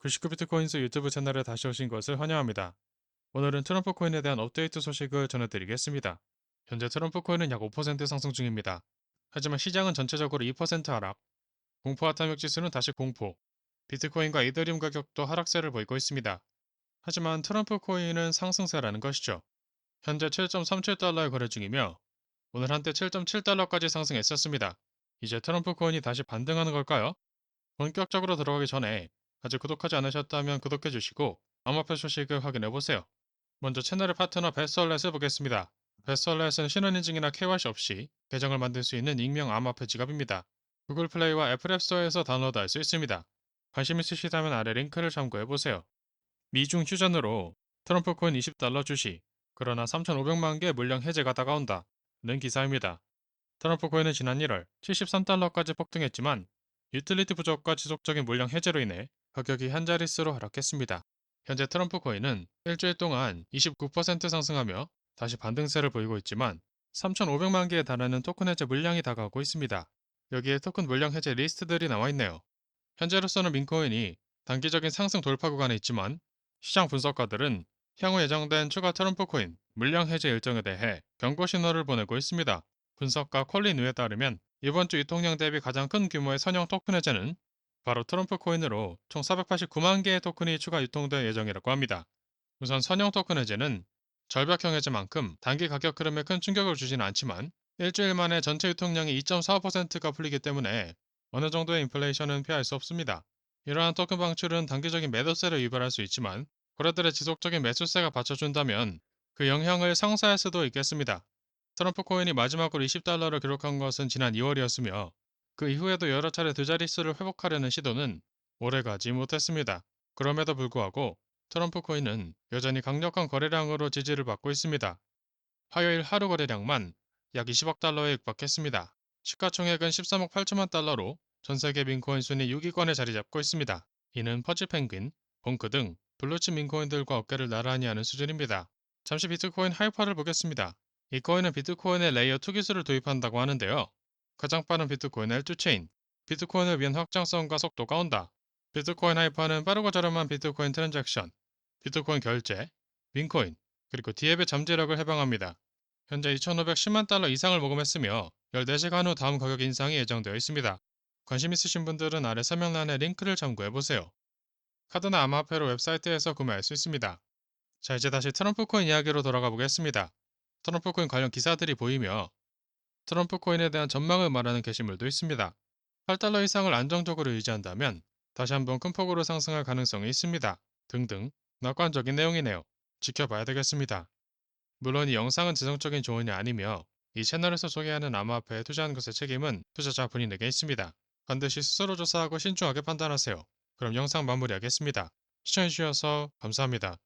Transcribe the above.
99 비트코인스 유튜브 채널에 다시 오신 것을 환영합니다. 오늘은 트럼프 코인에 대한 업데이트 소식을 전해드리겠습니다. 현재 트럼프 코인은 약 5% 상승 중입니다. 하지만 시장은 전체적으로 2% 하락, 공포 아탐육 지수는 다시 공포, 비트코인과 이더리움 가격도 하락세를 보이고 있습니다. 하지만 트럼프 코인은 상승세라는 것이죠. 현재 7.37달러에 거래 중이며 오늘 한때 7.7달러까지 상승했었습니다. 이제 트럼프 코인이 다시 반등하는 걸까요? 본격적으로 들어가기 전에 아직 구독하지 않으셨다면 구독해 주시고 암호화폐 소식을 확인해 보세요. 먼저 채널의 파트너 베스얼렛을 보겠습니다. 베스얼렛은 신원인증이나 KYC 없이 계정을 만들 수 있는 익명 암호화폐 지갑입니다. 구글 플레이와 애플 앱스토어에서 다운로드할 수 있습니다. 관심 있으시다면 아래 링크를 참고해 보세요. 미중 휴전으로 트럼프 코인 20달러 주시, 그러나 3,500만 개 물량 해제가 다가온다. 는 기사입니다. 트럼프 코인은 지난 1월 73달러까지 폭등했지만 유틸리티 부족과 지속적인 물량 해제로 인해 가격이 한 자릿수로 하락했습니다. 현재 트럼프 코인은 일주일 동안 29% 상승하며 다시 반등세를 보이고 있지만 3,500만 개에 달하는 토큰 해제 물량이 다가오고 있습니다. 여기에 토큰 물량 해제 리스트들이 나와 있네요. 현재로서는 민코인이 단기적인 상승 돌파 구간에 있지만 시장 분석가들은 향후 예정된 추가 트럼프 코인 물량 해제 일정에 대해 경고 신호를 보내고 있습니다. 분석가 콜린 우에 따르면 이번 주 유통량 대비 가장 큰 규모의 선형 토큰 해제는 바로 트럼프 코인으로 총 489만 개의 토큰이 추가 유통될 예정이라고 합니다. 우선 선형 토큰 해제는 절벽형 해제만큼 단기 가격 흐름에 큰 충격을 주지는 않지만 일주일 만에 전체 유통량이 2.45%가 풀리기 때문에 어느 정도의 인플레이션은 피할 수 없습니다. 이러한 토큰 방출은 단기적인 매도세를 유발할 수 있지만 거래들의 지속적인 매수세가 받쳐준다면 그 영향을 상쇄할 수도 있겠습니다. 트럼프 코인이 마지막으로 20달러를 기록한 것은 지난 2월이었으며 그 이후에도 여러 차례 두 자릿수를 회복하려는 시도는 오래가지 못했습니다. 그럼에도 불구하고 트럼프 코인은 여전히 강력한 거래량으로 지지를 받고 있습니다. 화요일 하루 거래량만 약 20억 달러에 육박했습니다. 시가총액은 13억 8천만 달러로 전 세계 민코인 순위 6위권에 자리 잡고 있습니다. 이는 퍼즐 펭귄, 봉크 등 블루칩 민코인들과 어깨를 나란히 하는 수준입니다. 잠시 비트코인 하이퍼를 보겠습니다. 이 코인은 비트코인의 레이어 2 기술을 도입한다고 하는데요. 가장 빠른 비트코인 L2 체인, 비트코인을 위한 확장성과 속도가 온다. 비트코인 하이퍼는 빠르고 저렴한 비트코인 트랜잭션, 비트코인 결제, 민코인, 그리고 디앱의 잠재력을 해방합니다. 현재 2,510만 달러 이상을 모금했으며 14시간 후 다음 가격 인상이 예정되어 있습니다. 관심 있으신 분들은 아래 설명란에 링크를 참고해보세요. 카드나 암호화폐로 웹사이트에서 구매할 수 있습니다. 자 이제 다시 트럼프 코인 이야기로 돌아가 보겠습니다. 트럼프 코인 관련 기사들이 보이며 트럼프 코인에 대한 전망을 말하는 게시물도 있습니다. 8달러 이상을 안정적으로 유지한다면 다시 한번 큰 폭으로 상승할 가능성이 있습니다. 등등 낙관적인 내용이네요. 지켜봐야 되겠습니다. 물론 이 영상은 지성적인 조언이 아니며 이 채널에서 소개하는 암호화폐에 투자한 것의 책임은 투자자 본인에게 있습니다. 반드시 스스로 조사하고 신중하게 판단하세요. 그럼 영상 마무리하겠습니다. 시청해주셔서 감사합니다.